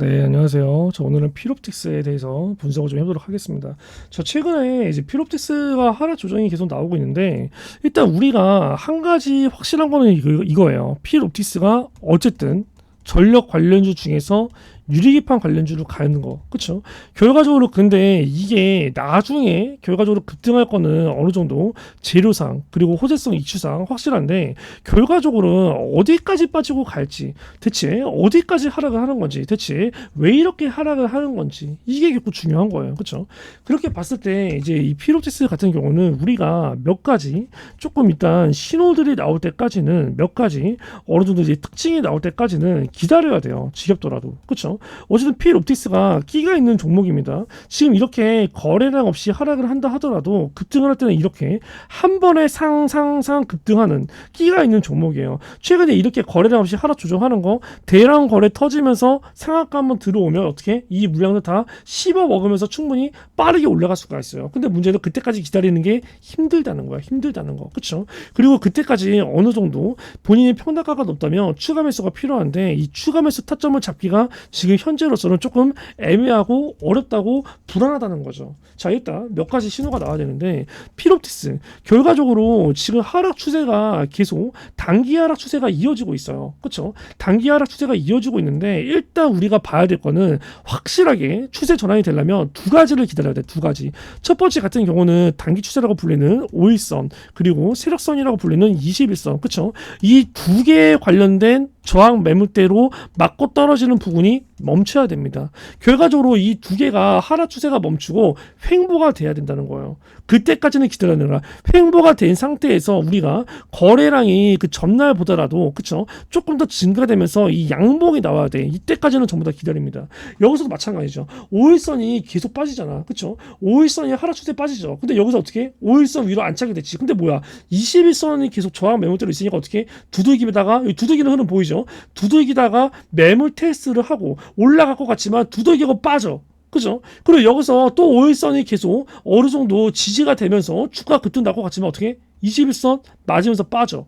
네, 안녕하세요. 저 오늘은 필옵틱스에 대해서 분석을 좀 해보도록 하겠습니다. 저 최근에 이제 필옵틱스가 하락 조정이 계속 나오고 있는데, 일단 우리가 한 가지 확실한 거는 이거, 이거예요. 필옵틱스가 어쨌든 전력 관련주 중에서 유리기판 관련주로 가는 거, 그렇죠? 결과적으로 근데 이게 나중에 결과적으로 급등할 거는 어느 정도 재료상 그리고 호재성 이슈상 확실한데 결과적으로 어디까지 빠지고 갈지 대체 어디까지 하락을 하는 건지 대체 왜 이렇게 하락을 하는 건지 이게 결국 중요한 거예요, 그렇죠? 그렇게 봤을 때 이제 이 피로테스 같은 경우는 우리가 몇 가지 조금 일단 신호들이 나올 때까지는 몇 가지 어느 정도 이제 특징이 나올 때까지는 기다려야 돼요, 지겹더라도, 그렇죠? 어쨌든 필 옵티스가 끼가 있는 종목입니다. 지금 이렇게 거래량 없이 하락을 한다 하더라도 급등을 할 때는 이렇게 한 번에 상상상 급등하는 끼가 있는 종목이에요. 최근에 이렇게 거래량 없이 하락 조정하는 거 대량 거래 터지면서 상한가 한번 들어오면 어떻게 이 물량을 다 씹어 먹으면서 충분히 빠르게 올라갈 수가 있어요. 근데 문제는 그때까지 기다리는 게 힘들다는 거야. 힘들다는 거. 그렇죠? 그리고 그때까지 어느 정도 본인의 평단가가 높다면 추가 매수가 필요한데 이 추가 매수 타점을 잡기가 지금 현재로서는 조금 애매하고 어렵다고 불안하다는 거죠. 자, 일단 몇 가지 신호가 나와야 되는데 피롭티스 결과적으로 지금 하락 추세가 계속 단기 하락 추세가 이어지고 있어요. 그렇죠? 단기 하락 추세가 이어지고 있는데 일단 우리가 봐야 될 거는 확실하게 추세 전환이 되려면 두 가지를 기다려야 돼. 두 가지. 첫 번째 같은 경우는 단기 추세라고 불리는 5일선 그리고 세력선이라고 불리는 21선. 그렇죠? 이 두 개에 관련된 저항 매물대로 맞고 떨어지는 부분이 멈춰야 됩니다. 결과적으로 이 두 개가 하락 추세가 멈추고 횡보가 돼야 된다는 거예요. 그때까지는 기다려내라. 횡보가 된 상태에서 우리가 거래량이 그 전날보다라도 그쵸 조금 더 증가되면서 이 양봉이 나와야 돼. 이때까지는 전부 다 기다립니다. 여기서도 마찬가지죠. 5일선이 계속 빠지잖아. 그쵸 5일선이 하락 추세 빠지죠. 근데 여기서 어떻게 5일선 위로 안착이 됐지. 근데 뭐야 21선이 계속 저항 매물대로 있으니까 어떻게 두들기다가 두들기는 흐름 보이죠. 두들기다가 매물 테스트를 하고 올라갈 것 같지만 두들기고 빠져. 그죠? 그리고 여기서 또 5일선이 계속 어느 정도 지지가 되면서 주가 급등 날 것 같지만 어떻게? 21선 맞으면서 빠져.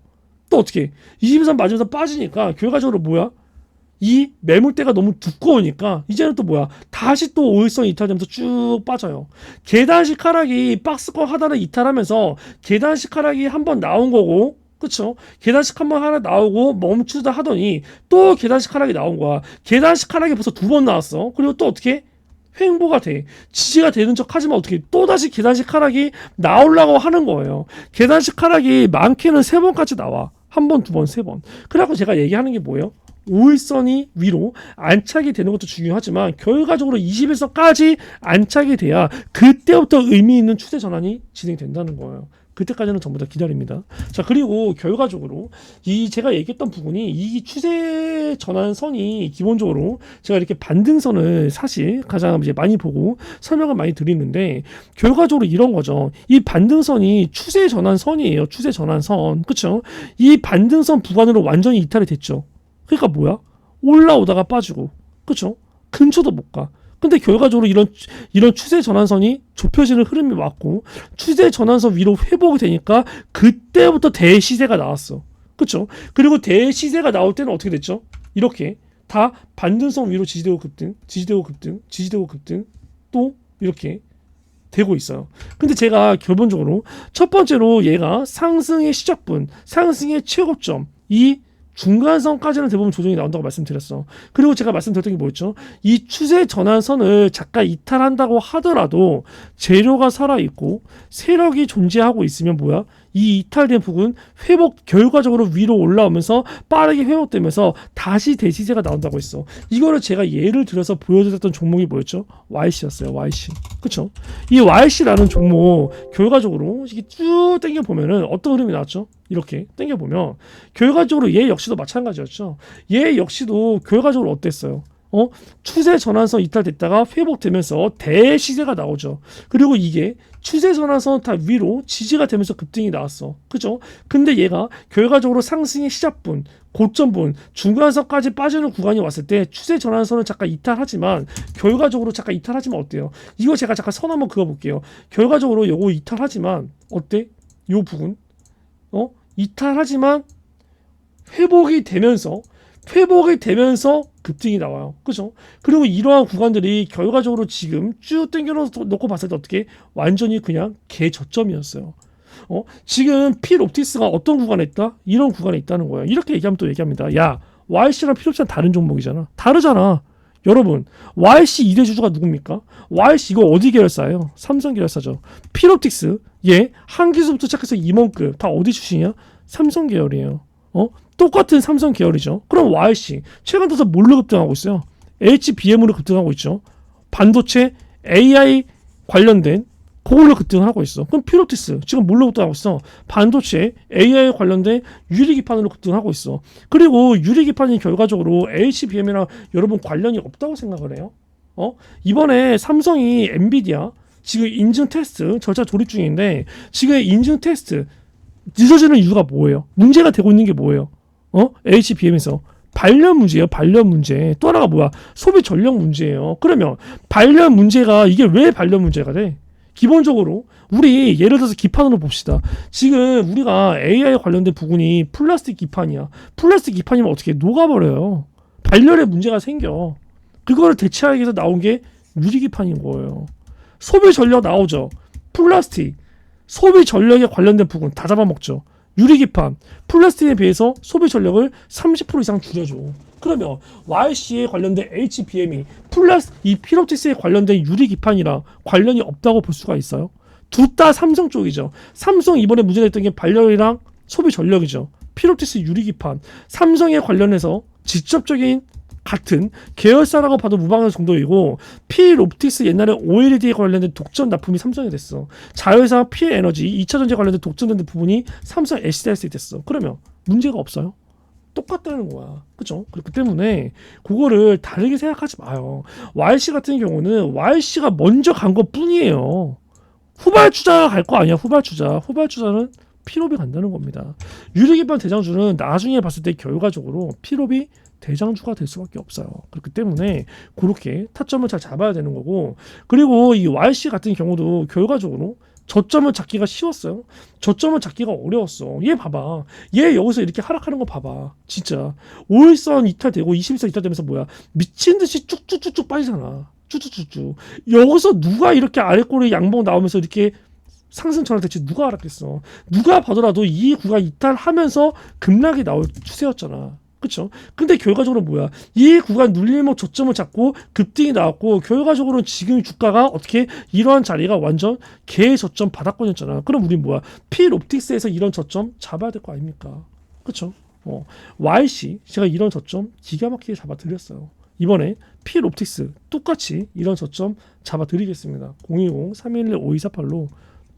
또 어떻게? 21선 맞으면서 빠지니까 결과적으로 뭐야? 이 매물대가 너무 두꺼우니까 이제는 또 뭐야? 다시 또 5일선 이탈되면서 쭉 빠져요. 계단식 하락이 박스권 하단을 이탈하면서 계단식 하락이 한번 나온 거고 그쵸? 계단식 한 번 하나 나오고 멈추다 하더니 또 계단식 하락이 나온 거야. 계단식 하락이 벌써 두 번 나왔어. 그리고 또 어떻게? 횡보가 돼. 지지가 되는 척 하지만 어떻게 또다시 계단식 하락이 나오려고 하는 거예요. 계단식 하락이 많게는 세 번까지 나와. 한 번, 두 번, 세 번. 그래갖고 제가 얘기하는 게 뭐예요? 5일선이 위로 안착이 되는 것도 중요하지만 결과적으로 21선까지 안착이 돼야 그때부터 의미 있는 추세 전환이 진행된다는 거예요. 그때까지는 전부 다 기다립니다. 자 그리고 결과적으로 이 제가 얘기했던 부분이 이 추세 전환선이 기본적으로 제가 이렇게 반등선을 사실 가장 이제 많이 보고 설명을 많이 드리는데 결과적으로 이런 거죠. 이 반등선이 추세 전환선이에요. 추세 전환선 그렇죠? 이 반등선 부관으로 완전히 이탈이 됐죠. 그러니까 뭐야? 올라오다가 빠지고 그렇죠? 근처도 못 가. 근데 결과적으로 이런 이런 추세 전환선이 좁혀지는 흐름이 왔고 추세 전환선 위로 회복이 되니까 그때부터 대시세가 나왔어. 그렇죠? 그리고 대시세가 나올 때는 어떻게 됐죠? 이렇게 다 반등선 위로 지지되고 급등, 지지되고 급등, 지지되고 급등 또 이렇게 되고 있어요. 근데 제가 기본적으로 첫 번째로 얘가 상승의 시작분, 상승의 최고점 이 중간선까지는 대부분 조정이 나온다고 말씀드렸어. 그리고 제가 말씀드렸던 게 뭐였죠? 이 추세 전환선을 잠깐 이탈한다고 하더라도 재료가 살아있고 세력이 존재하고 있으면 뭐야? 이 이탈된 부분 회복 결과적으로 위로 올라오면서 빠르게 회복되면서 다시 대시세가 나온다고 했어. 이거를 제가 예를 들어서 보여드렸던 종목이 뭐였죠? YC였어요. YC. 그쵸? 이 YC라는 종목 결과적으로 이게 쭉 당겨 보면은 어떤 흐름이 나왔죠? 이렇게 당겨 보면 결과적으로 얘 역시도 마찬가지였죠. 얘 역시도 결과적으로 어땠어요? 어? 추세 전환선 이탈됐다가 회복되면서 대시세가 나오죠. 그리고 이게 추세 전환선 다 위로 지지가 되면서 급등이 나왔어. 그죠? 근데 얘가 결과적으로 상승의 시작분, 고점분, 중간선까지 빠지는 구간이 왔을 때 추세 전환선을 잠깐 이탈하지만 결과적으로 잠깐 이탈하지만 어때요? 이거 제가 잠깐 선 한번 그어 볼게요. 결과적으로 요거 이탈하지만 어때? 요 부분 어? 이탈하지만 회복이 되면서 회복이 되면서 급등이 나와요. 그죠? 그리고 이러한 구간들이 결과적으로 지금 쭉 땡겨놓고 놓고 봤을 때 어떻게 완전히 그냥 개저점이었어요. 어? 지금 필 옵티스가 어떤 구간에 있다? 이런 구간에 있다는 거예요. 이렇게 얘기하면 또 얘기합니다. 야, YC랑 필 옵티스는 다른 종목이잖아. 다르잖아. 여러분, YC 2대 주주가 누굽니까? YC 이거 어디 계열사예요? 삼성 계열사죠. 필 옵틱스, 예, 한 기수부터 시작해서 임원급 다 어디 출신이야? 삼성 계열이에요. 어? 똑같은 삼성 계열이죠. 그럼 YC 최근 들어서 뭘로 급등하고 있어요? HBM으로 급등하고 있죠. 반도체 AI 관련된 그걸로 급등하고 있어. 그럼 피로티스 지금 뭘로 급등하고 있어? 반도체 AI 관련된 유리기판으로 급등하고 있어. 그리고 유리기판이 결과적으로 HBM이랑 여러분 관련이 없다고 생각을 해요. 어? 이번에 삼성이 엔비디아 지금 인증 테스트 절차 돌입 중인데 지금 인증 테스트 늦어지는 이유가 뭐예요? 문제가 되고 있는 게 뭐예요? 어? HBM에서 발열 문제예요. 발열 문제. 또 하나가 뭐야? 소비 전력 문제예요. 그러면 발열 문제가 이게 왜 발열 문제가 돼? 기본적으로 우리 예를 들어서 기판으로 봅시다. 지금 우리가 AI 관련된 부분이 플라스틱 기판이야. 플라스틱 기판이면 어떻게 녹아버려요. 발열에 문제가 생겨. 그거를 대체하기 위해서 나온 게 유리 기판인 거예요. 소비 전력 나오죠. 플라스틱. 소비 전력에 관련된 부분 다 잡아먹죠. 유리기판, 플라스틱에 비해서 소비 전력을 30% 이상 줄여줘. 그러면 YC에 관련된 HBM이 플러스 이 필옵틱스에 관련된 유리기판이랑 관련이 없다고 볼 수가 있어요. 둘 다 삼성 쪽이죠. 삼성 이번에 문제됐던 게 발열이랑 소비 전력이죠. 필옵틱스 유리기판, 삼성에 관련해서 직접적인 같은 계열사라고 봐도 무방할 정도이고 필옵틱스 옛날에 OLED에 관련된 독점 납품이 삼성이 됐어. 자회사 필에너지 2차 전지 관련된 독점된 부분이 삼성 SDS에 됐어. 그러면 문제가 없어요. 똑같다는 거야. 그죠? 그렇기 때문에 그거를 다르게 생각하지 마요. YC 같은 경우는 YC가 먼저 간 것 뿐이에요. 후발주자 갈거 아니야. 후발주자. 후발주자는 필업이 간다는 겁니다. 유리기반 대장주는 나중에 봤을 때 결과적으로 필업이 대장주가 될 수밖에 없어요. 그렇기 때문에 그렇게 타점을 잘 잡아야 되는 거고 그리고 이 YC 같은 경우도 결과적으로 저점을 잡기가 쉬웠어요. 저점을 잡기가 어려웠어. 얘 봐봐. 얘 여기서 이렇게 하락하는 거 봐봐. 진짜 5일선 이탈되고 21선 이탈되면서 뭐야 미친 듯이 쭉쭉쭉쭉 빠지잖아. 쭉쭉쭉쭉. 여기서 누가 이렇게 아래꼬리 양봉 나오면서 이렇게 상승 전환됐지 누가 알았겠어. 누가 봐더라도 이 구간 이탈하면서 급락이 나올 추세였잖아. 그쵸? 근데 결과적으로 뭐야? 이 구간 눌림목 저점을 잡고 급등이 나왔고 결과적으로는 지금 주가가 어떻게 이러한 자리가 완전 개 저점 바닥권이었잖아. 그럼 우리 뭐야? 필 옵틱스에서 이런 저점 잡아야 될 거 아닙니까? 그쵸? 어, YC 제가 이런 저점 기가 막히게 잡아드렸어요. 이번에 필 옵틱스 똑같이 이런 저점 잡아드리겠습니다. 010-311-5248로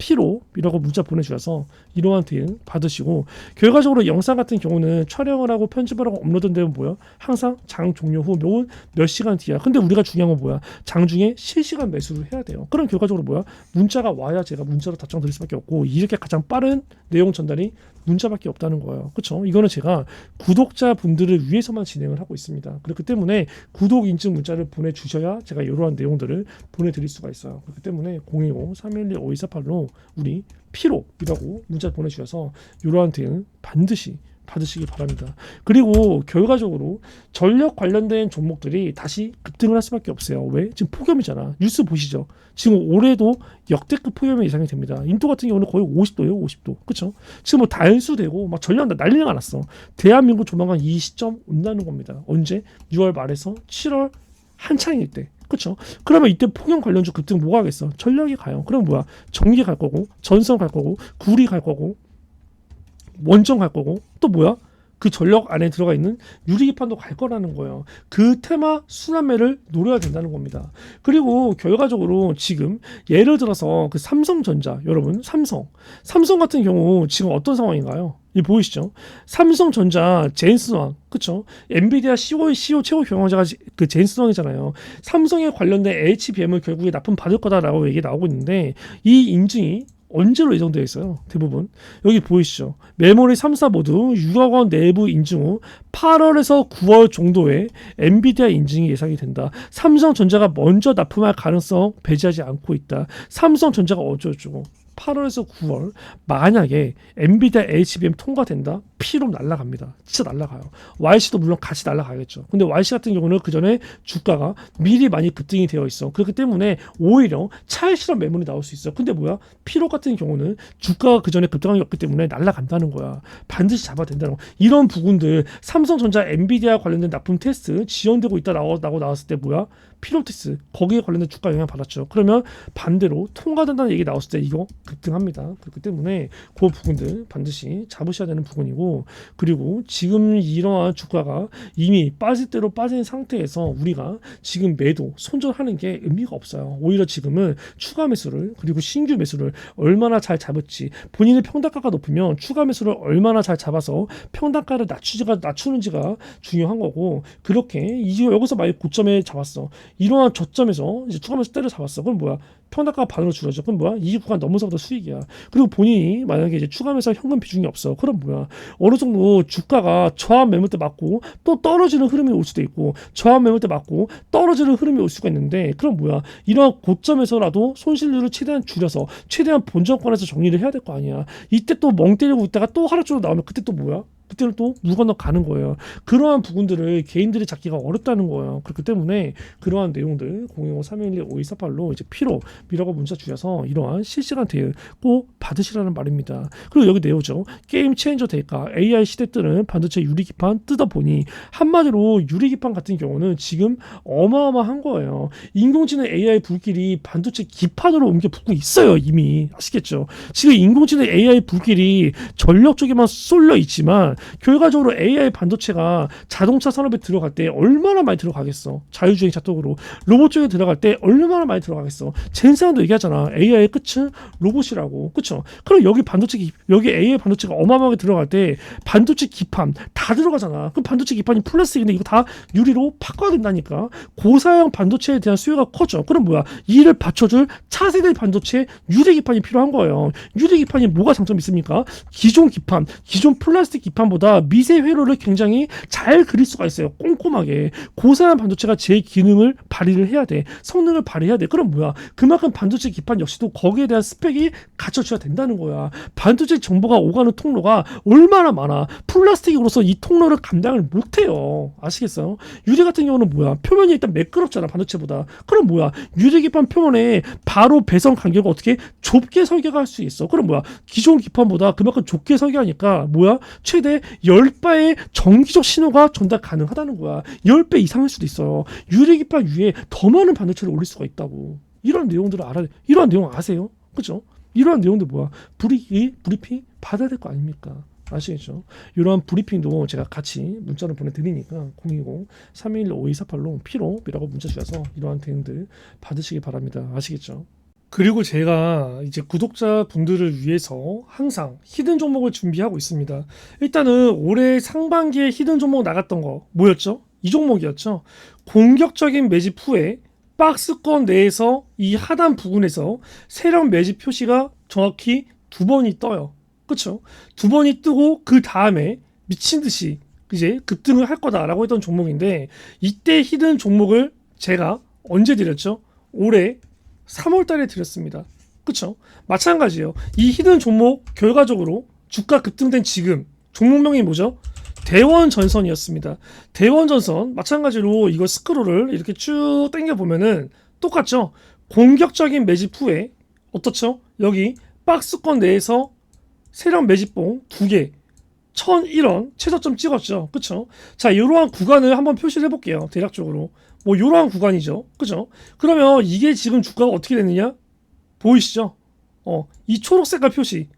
피로이라고 문자 보내주셔서 이러한 대응 받으시고 결과적으로 영상 같은 경우는 촬영을 하고 편집을 하고 업로드는 되면 뭐야? 항상 장 종료 후 몇 몇 시간 뒤야. 근데 우리가 중요한 건 뭐야? 장 중에 실시간 매수를 해야 돼요. 그럼 결과적으로 뭐야? 문자가 와야 제가 문자로 답장 드릴 수밖에 없고 이렇게 가장 빠른 내용 전달이 문자밖에 없다는 거예요. 그렇죠? 이거는 제가 구독자 분들을 위해서만 진행을 하고 있습니다. 그렇기 때문에 구독 인증 문자를 보내주셔야 제가 이러한 내용들을 보내드릴 수가 있어요. 그렇기 때문에 010-312-5248로 우리 피로이라고 문자 보내주셔서 이러한 대응 반드시 받으시기 바랍니다. 그리고 결과적으로 전력 관련된 종목들이 다시 급등을 할 수밖에 없어요. 왜? 지금 폭염이잖아. 뉴스 보시죠. 지금 올해도 역대급 폭염이 예상이 됩니다. 인도 같은 경우는 거의 50도예요, 50도. 그렇죠? 지금 뭐 단수되고 막 전력 난리가 났어. 대한민국 조만간 이 시점 온다는 겁니다. 언제? 6월 말에서 7월 한창일 때. 그렇죠? 그러면 이때 폭염 관련주 급등 뭐가 하겠어? 전력이 가요. 그럼 뭐야? 전기 갈 거고, 전선 갈 거고, 구리 갈 거고, 원정 갈 거고 또 뭐야? 그 전력 안에 들어가 있는 유리기판도 갈 거라는 거예요. 그 테마 순환매를 노려야 된다는 겁니다. 그리고 결과적으로 지금 예를 들어서 그 삼성전자 여러분 삼성 삼성 같은 경우 지금 어떤 상황인가요? 이 보이시죠? 삼성전자 제인스 왕 그쵸? 엔비디아 CEO, CEO 최고 경영자가 그 제인스 왕이잖아요. 삼성에 관련된 HBM을 결국에 납품 받을 거다라고 얘기 나오고 있는데 이 인증이 언제로 예정되어 있어요. 대부분 여기 보이시죠. 메모리 3사 모두 6억 원 내부 인증 후 8월에서 9월 정도에 엔비디아 인증이 예상이 된다. 삼성전자가 먼저 납품할 가능성 배제하지 않고 있다. 삼성전자가 어쩌고 8월에서 9월 만약에 엔비디아 HBM 통과된다 피로 날라갑니다. 진짜 날라가요. YC도 물론 같이 날라가겠죠. 근데 YC 같은 경우는 그 전에 주가가 미리 많이 급등이 되어 있어. 그렇기 때문에 오히려 차익 실험 매물이 나올 수 있어. 근데 뭐야? 피로 같은 경우는 주가가 그 전에 급등한 게 없기 때문에 날라간다는 거야. 반드시 잡아야 된다는 거. 이런 부분들 삼성전자 엔비디아 관련된 납품 테스트 지연되고 있다 나오, 나고 나왔을 때 뭐야? 피로테스 거기에 관련된 주가 영향 받았죠. 그러면 반대로 통과된다는 얘기 나왔을 때 이거 급등합니다. 그렇기 때문에 그 부분들 반드시 잡으셔야 되는 부분이고 그리고 지금 이러한 주가가 이미 빠질 대로 빠진 상태에서 우리가 지금 매도 손절하는 게 의미가 없어요. 오히려 지금은 추가 매수를 그리고 신규 매수를 얼마나 잘 잡을지 본인의 평단가가 높으면 추가 매수를 얼마나 잘 잡아서 평단가를 낮추지가 낮추는지가 중요한 거고 그렇게 이제 여기서 만약 고점에 잡았어 이러한 저점에서 이제 매수 때려 잡았어. 그럼 뭐야 평단가가 반으로 줄어져 그럼 뭐야? 이 구간 넘어서보다 수익이야. 그리고 본인이 만약에 이제 추가 매수 현금 비중이 없어. 그럼 뭐야? 어느 정도 주가가 저항 매물대 맞고 또 떨어지는 흐름이 올 수도 있고 저항 매물대 맞고 떨어지는 흐름이 올 수가 있는데 그럼 뭐야? 이러한 고점에서라도 손실률을 최대한 줄여서 최대한 본전권에서 정리를 해야 될 거 아니야. 이때 또 멍 때리고 있다가 또 하루 종일 나오면 그때 또 뭐야? 그때는 또 무건너 가는 거예요. 그러한 부분들을 개인들이 잡기가 어렵다는 거예요. 그렇기 때문에 그러한 내용들 010 311 5248로 이제 피로 미라고 문자 주셔서 이러한 실시간 대응 꼭 받으시라는 말입니다. 그리고 여기 내오죠. 게임 체인저 대가 AI 시대 때는 반도체 유리기판 뜯어보니 한마디로 유리기판 같은 경우는 지금 어마어마한 거예요. 인공지능 AI 불길이 반도체 기판으로 옮겨 붙고 있어요. 이미 아시겠죠? 지금 인공지능 AI 불길이 전력 쪽에만 쏠려 있지만 결과적으로 AI 반도체가 자동차 산업에 들어갈 때 얼마나 많이 들어가겠어. 자율주행 자동으로 로봇 쪽에 들어갈 때 얼마나 많이 들어가겠어. 젠사도 얘기하잖아. AI의 끝은 로봇이라고. 그쵸? 그럼 여기 반도체 기- 여기 AI 반도체가 어마어마하게 들어갈 때 반도체 기판 다 들어가잖아. 그럼 반도체 기판이 플라스틱인데 이거 다 유리로 바꿔야 된다니까. 고사양 반도체에 대한 수요가 커져. 그럼 뭐야? 이를 받쳐줄 차세대 반도체 유리 기판이 필요한 거예요. 유리 기판이 뭐가 장점이 있습니까? 기존 기판, 기존 플라스틱 기판보다 미세 회로를 굉장히 잘 그릴 수가 있어요. 꼼꼼하게. 고사양 반도체가 제 기능을 발휘를 해야 돼. 성능을 발휘해야 돼. 그럼 뭐야? 그만큼 반도체 기판 역시도 거기에 대한 스펙이 갖춰져야 된다는 거야. 반도체 정보가 오가는 통로가 얼마나 많아. 플라스틱으로서 이 통로를 감당을 못해요. 아시겠어요? 유리 같은 경우는 뭐야? 표면이 일단 매끄럽잖아. 반도체보다. 그럼 뭐야? 유리 기판 표면에 바로 배선 간격을 어떻게 좁게 설계할 수 있어. 그럼 뭐야? 기존 기판보다 그만큼 좁게 설계하니까 뭐야? 최대 10배의 정기적 신호가 전달 가능하다는 거야. 10배 이상일 수도 있어요. 유리 기판 위에 더 많은 반도체를 올릴 수가 있다고. 이런 내용들을 알아야 돼. 이런 내용 아세요? 그죠? 이러한 내용들 뭐야? 브리, 브리핑 받아야 될 거 아닙니까? 아시겠죠? 이러한 브리핑도 제가 같이 문자로 보내드리니까 020 321 5248로 피로 미라고 문자 주셔서 이러한 대응들 받으시기 바랍니다. 아시겠죠? 그리고 제가 이제 구독자 분들을 위해서 항상 히든 종목을 준비하고 있습니다. 일단은 올해 상반기에 히든 종목 나갔던 거 뭐였죠? 이 종목이었죠. 공격적인 매집 후에 박스권 내에서 이 하단 부분에서 세력 매집 표시가 정확히 두 번이 떠요. 그쵸? 두 번이 뜨고 그 다음에 미친 듯이 이제 급등을 할 거다라고 했던 종목인데 이때 히든 종목을 제가 언제 드렸죠? 올해 3월 달에 드렸습니다. 그쵸? 마찬가지예요. 이 히든 종목 결과적으로 주가 급등된 지금 종목명이 뭐죠? 대원 전선이었습니다. 대원 전선 마찬가지로 이거 스크롤을 이렇게 쭉 당겨 보면은 똑같죠? 공격적인 매집 후에 어떻죠? 여기 박스권 내에서 세력 매집봉 두 개, 1001원 최저점 찍었죠. 그쵸? 자, 이러한 구간을 한번 표시를 해볼게요. 대략적으로. 뭐, 이러한 구간이죠. 그죠? 그러면 이게 지금 주가가 어떻게 됐느냐? 보이시죠? 어, 이 초록 색깔 표시.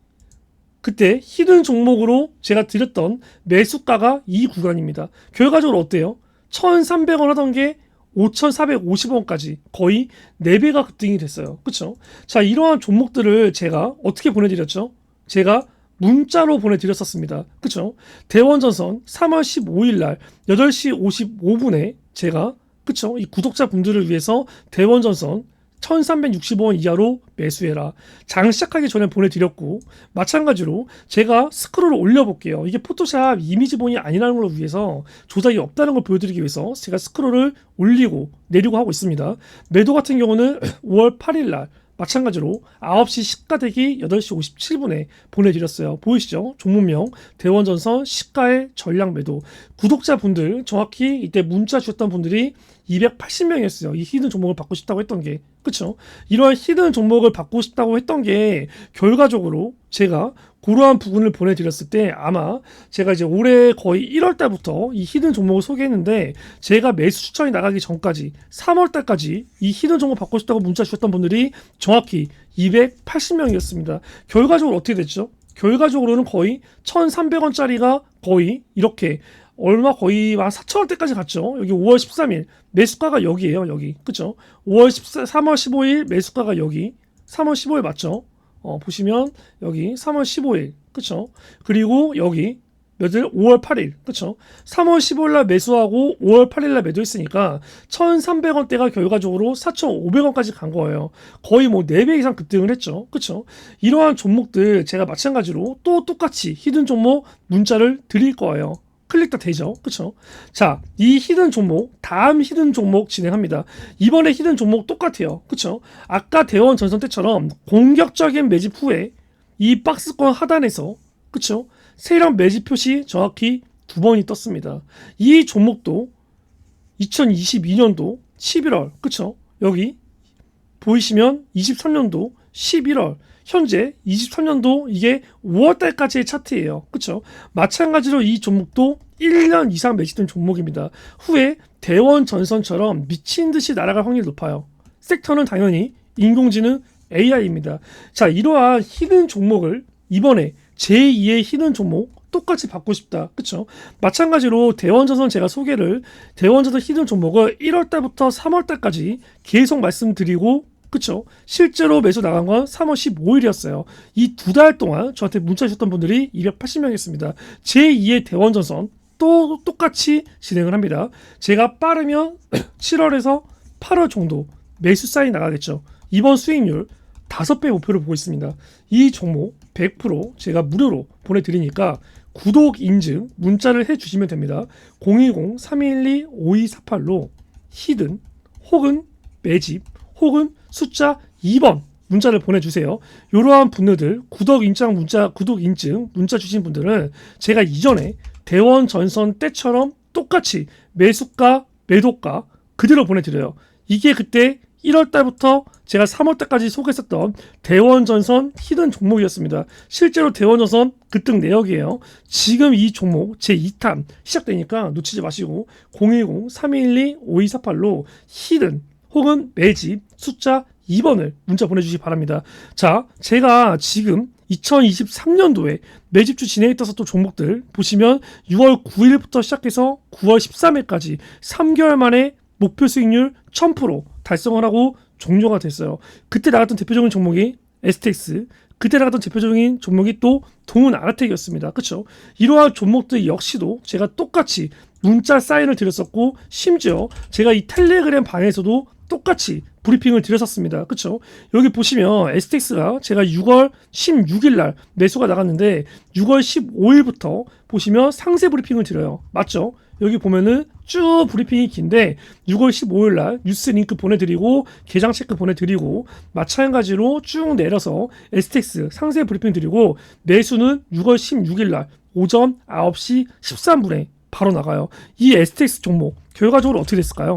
그때 히든 종목으로 제가 드렸던 매수가가 이 구간입니다. 결과적으로 어때요? 1,300원 하던 게 5,450원까지 거의 4배가 급등이 됐어요. 그쵸? 자, 이러한 종목들을 제가 어떻게 보내드렸죠? 제가 문자로 보내드렸었습니다. 그쵸? 대원전선 3월 15일 날 8시 55분에 제가 그쵸? 이 구독자분들을 위해서 대원전선 1365원 이하로 매수해라. 장 시작하기 전에 보내드렸고 마찬가지로 제가 스크롤을 올려볼게요. 이게 포토샵 이미지본이 아니라는 걸 위해서 조작이 없다는 걸 보여드리기 위해서 제가 스크롤을 올리고 내리고 하고 있습니다. 매도 같은 경우는 5월 8일 날 마찬가지로 9시 시가 대기 8시 57분에 보내드렸어요. 보이시죠? 종목명 대원전선 시가의 전량 매도 구독자분들 정확히 이때 문자 주셨던 분들이 280명이었어요. 이 히든 종목을 받고 싶다고 했던 게 그쵸? 이러한 히든 종목을 받고 싶다고 했던 게 결과적으로 제가 그러한 부분을 보내드렸을 때 아마 제가 이제 올해 거의 1월 달부터 이 히든 종목을 소개했는데 제가 매수 추천이 나가기 전까지 3월 달까지 이 히든 종목 받고 싶다고 문자 주셨던 분들이 정확히 280명이었습니다. 결과적으로 어떻게 됐죠? 결과적으로는 거의 1,300원짜리가 거의 이렇게 얼마 거의 한 4천 원대까지 갔죠. 여기 5월 13일 매수가가 여기에요. 여기 그쵸? 5월 14, 3월 15일 매수가가 여기 3월 15일 맞죠? 어, 보시면 여기 3월 15일 그쵸? 그리고 여기 몇일 5월 8일 그쵸? 3월 15일 날 매수하고 5월 8일 날 매도했으니까 1,300원대가 결과적으로 4,500원까지 간 거예요. 거의 뭐 4배 이상 급등을 했죠. 그쵸? 이러한 종목들 제가 마찬가지로 또 똑같이 히든 종목 문자를 드릴 거예요. 클릭 다 되죠. 그쵸? 자, 이 히든 종목, 다음 히든 종목 진행합니다. 이번에 히든 종목 똑같아요. 그쵸? 아까 대원 전선 때처럼 공격적인 매집 후에 이 박스권 하단에서, 그쵸? 세력 매집 표시 정확히 두 번이 떴습니다. 이 종목도 2022년도 11월, 그쵸? 여기 보이시면 23년도 11월, 현재 23년도 이게 5월 달까지의 차트예요. 그쵸? 마찬가지로 이 종목도 1년 이상 매집된 종목입니다. 후에 대원 전선처럼 미친 듯이 날아갈 확률이 높아요. 섹터는 당연히 인공지능 AI입니다. 자, 이러한 히든 종목을 이번에 제2의 히든 종목 똑같이 받고 싶다. 그쵸? 마찬가지로 대원전선 제가 소개를 대원전선 히든 종목을 1월달부터 3월달까지 계속 말씀드리고 그쵸? 실제로 매수 나간 건 3월 15일이었어요. 이 두 달 동안 저한테 문자 주셨던 분들이 280명이었습니다. 제2의 대원전선 또 똑같이 진행을 합니다. 제가 빠르면 7월에서 8월 정도 매수 사인 나가겠죠. 이번 수익률 5배 목표를 보고 있습니다. 이 종목 100% 제가 무료로 보내드리니까 구독 인증 문자를 해주시면 됩니다. 010-312-5248로 히든 혹은 매집 혹은 숫자 2번 문자를 보내주세요. 이러한 분들 구독 인증 문자 구독 인증 문자 주신 분들은 제가 이전에 대원 전선 때처럼 똑같이 매수가 매도가 그대로 보내드려요. 이게 그때 1월 달부터 제가 3월 달까지 소개했었던 대원 전선 히든 종목이었습니다. 실제로 대원 전선 급등 내역이에요. 지금 이 종목 제 2탄 시작되니까 놓치지 마시고 010-312-5248로 히든 혹은 매집 숫자 2번을 문자 보내주시기 바랍니다. 자, 제가 지금 2023년도에 매집주 진행했던 또 종목들 보시면 6월 9일부터 시작해서 9월 13일까지 3개월 만에 목표 수익률 1000% 달성을 하고 종료가 됐어요. 그때 나갔던 대표적인 종목이 STX, 그때 나갔던 대표적인 종목이 또 동은 아라텍이었습니다. 그렇죠? 이러한 종목들 역시도 제가 똑같이 문자 사인을 드렸었고 심지어 제가 이 텔레그램 방에서도 똑같이 브리핑을 드렸었습니다. 그쵸? 여기 보시면 STX가 제가 6월 16일 날 매수가 나갔는데 6월 15일부터 보시면 상세 브리핑을 드려요. 맞죠? 여기 보면은 쭉 브리핑이 긴데 6월 15일 날 뉴스 링크 보내드리고 계장 체크 보내드리고 마찬가지로 쭉 내려서 STX 상세 브리핑 드리고 매수는 6월 16일 날 오전 9시 13분에 바로 나가요. 이 STX 종목 결과적으로 어떻게 됐을까요?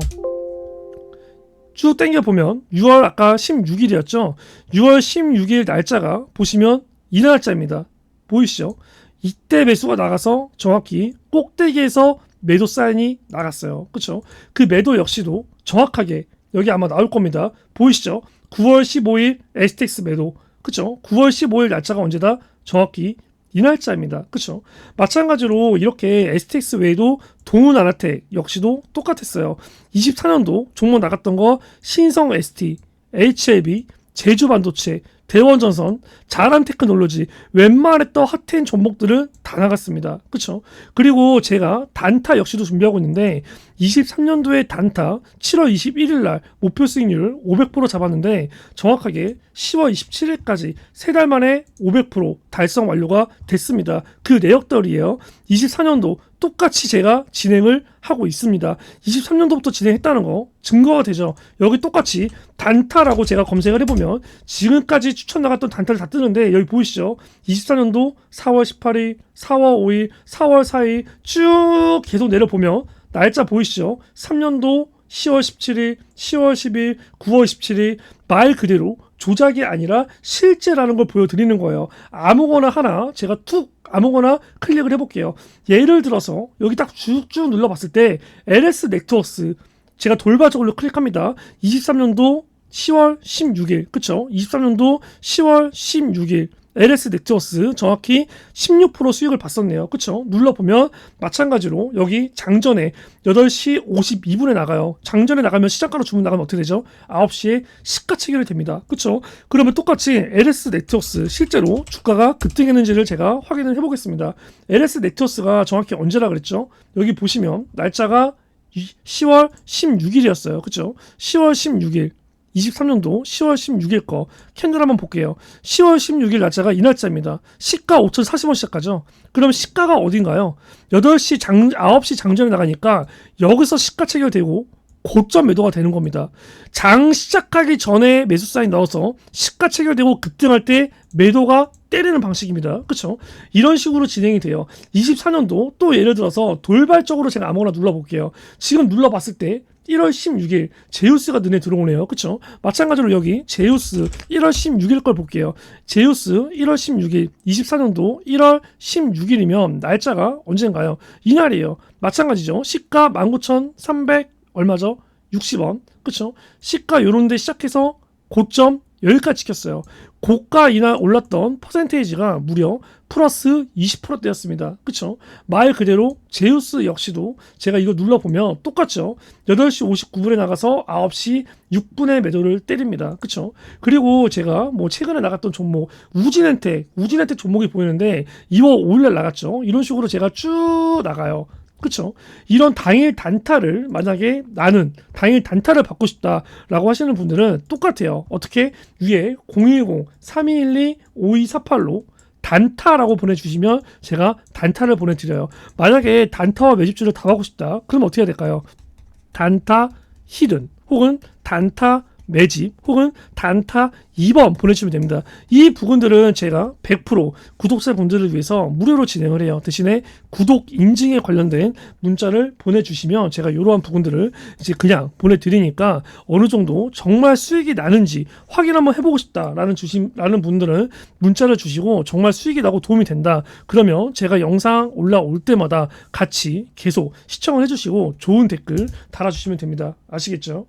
쭉 땡겨 보면 6월 아까 16일이었죠. 6월 16일 날짜가 보시면 이 날짜입니다. 보이시죠? 이때 매수가 나가서 정확히 꼭대기에서 매도 사인이 나갔어요. 그렇죠? 그 매도 역시도 정확하게 여기 아마 나올 겁니다. 보이시죠? 9월 15일 STX 매도. 그렇죠? 9월 15일 날짜가 언제다? 정확히 이 날짜입니다. 그렇죠? 마찬가지로 이렇게 STX 외에도 동훈 아나텍 역시도 똑같았어요. 24년도 종목 나갔던 거 신성 ST, HLB, 제주 반도체, 대원전선, 자람 테크놀로지 웬만했던 핫한 종목들은 다 나갔습니다. 그렇죠? 그리고 제가 단타 역시도 준비하고 있는데 23년도에 단타 7월 21일 날 목표 수익률 500% 잡았는데 정확하게 10월 27일까지 세달 만에 500% 달성 완료가 됐습니다. 그 내역들이에요. 24년도 똑같이 제가 진행을 하고 있습니다. 23년도부터 진행했다는 거 증거가 되죠. 여기 똑같이 단타라고 제가 검색을 해보면 지금까지 추천 나갔던 단타를 다 뜨는데 여기 보이시죠? 24년도 4월 18일, 4월 5일, 4월 4일 쭉 계속 내려보면 날짜 보이시죠? 3년도 10월 17일, 10월 10일, 9월 17일 말 그대로 조작이 아니라 실제라는 걸 보여드리는 거예요. 아무거나 하나 제가 툭 아무거나 클릭을 해볼게요. 예를 들어서 여기 딱 쭉쭉 눌러봤을 때 LS 넥트워스 제가 돌발적으로 클릭합니다. 23년도 10월 16일 그쵸? 23년도 10월 16일 LS 넥트워스 정확히 16% 수익을 봤었네요. 그쵸? 눌러보면 마찬가지로 여기 장전에 8시 52분에 나가요. 장전에 나가면 시장가로 주문 나가면 어떻게 되죠? 9시에 시가 체결이 됩니다. 그쵸? 그러면 똑같이 LS 넥트워스 실제로 주가가 급등했는지를 제가 확인을 해보겠습니다. LS 넥트워스가 정확히 언제라 그랬죠? 여기 보시면 날짜가 10월 16일이었어요. 그쵸? 10월 16일 23년도 10월 16일 거 캔들 한번 볼게요. 10월 16일 날짜가 이 날짜입니다. 시가 5,040원 시작하죠. 그럼 시가가 어딘가요? 8시 장 9시 장전에 나가니까 여기서 시가 체결되고 고점 매도가 되는 겁니다. 장 시작하기 전에 매수 사인 넣어서 시가 체결되고 급등할 때 매도가 때리는 방식입니다. 그렇죠? 이런 식으로 진행이 돼요. 24년도 또 예를 들어서 돌발적으로 제가 아무거나 눌러볼게요. 지금 눌러봤을 때 1월 16일 제우스가 눈에 들어오네요. 그쵸? 마찬가지로 여기 제우스 1월 16일 걸 볼게요. 제우스 1월 16일 24년도 1월 16일이면 날짜가 언젠가요? 이날이에요. 마찬가지죠. 시가 19,300 얼마죠? 60원. 그쵸? 시가 요런 데 시작해서 고점 여기까지 지켰어요. 고가 이날 올랐던 퍼센테이지가 무려 플러스 20%대였습니다. 그쵸? 말 그대로 제우스 역시도 제가 이거 눌러보면 똑같죠? 8시 59분에 나가서 9시 6분에 매도를 때립니다. 그쵸? 그리고 제가 뭐 최근에 나갔던 종목, 우진엔텍, 우진엔텍 종목이 보이는데 2월 5일날 나갔죠? 이런 식으로 제가 쭉 나가요. 그쵸? 이런 당일 단타를 만약에 나는 당일 단타를 받고 싶다라고 하시는 분들은 똑같아요. 어떻게 위에 010-3212-5248로 단타라고 보내주시면 제가 단타를 보내드려요. 만약에 단타와 매집주를 다 받고 싶다. 그럼 어떻게 해야 될까요? 단타 히든 혹은 단타 매집 혹은 단타 2번 보내주시면 됩니다. 이 부분들은 제가 100% 구독자 분들을 위해서 무료로 진행을 해요. 대신에 구독 인증에 관련된 문자를 보내주시면 제가 이러한 부분들을 이제 그냥 보내드리니까 어느 정도 정말 수익이 나는지 확인 한번 해보고 싶다라는 주심라는 분들은 문자를 주시고 정말 수익이 나고 도움이 된다. 그러면 제가 영상 올라올 때마다 같이 계속 시청을 해주시고 좋은 댓글 달아주시면 됩니다. 아시겠죠?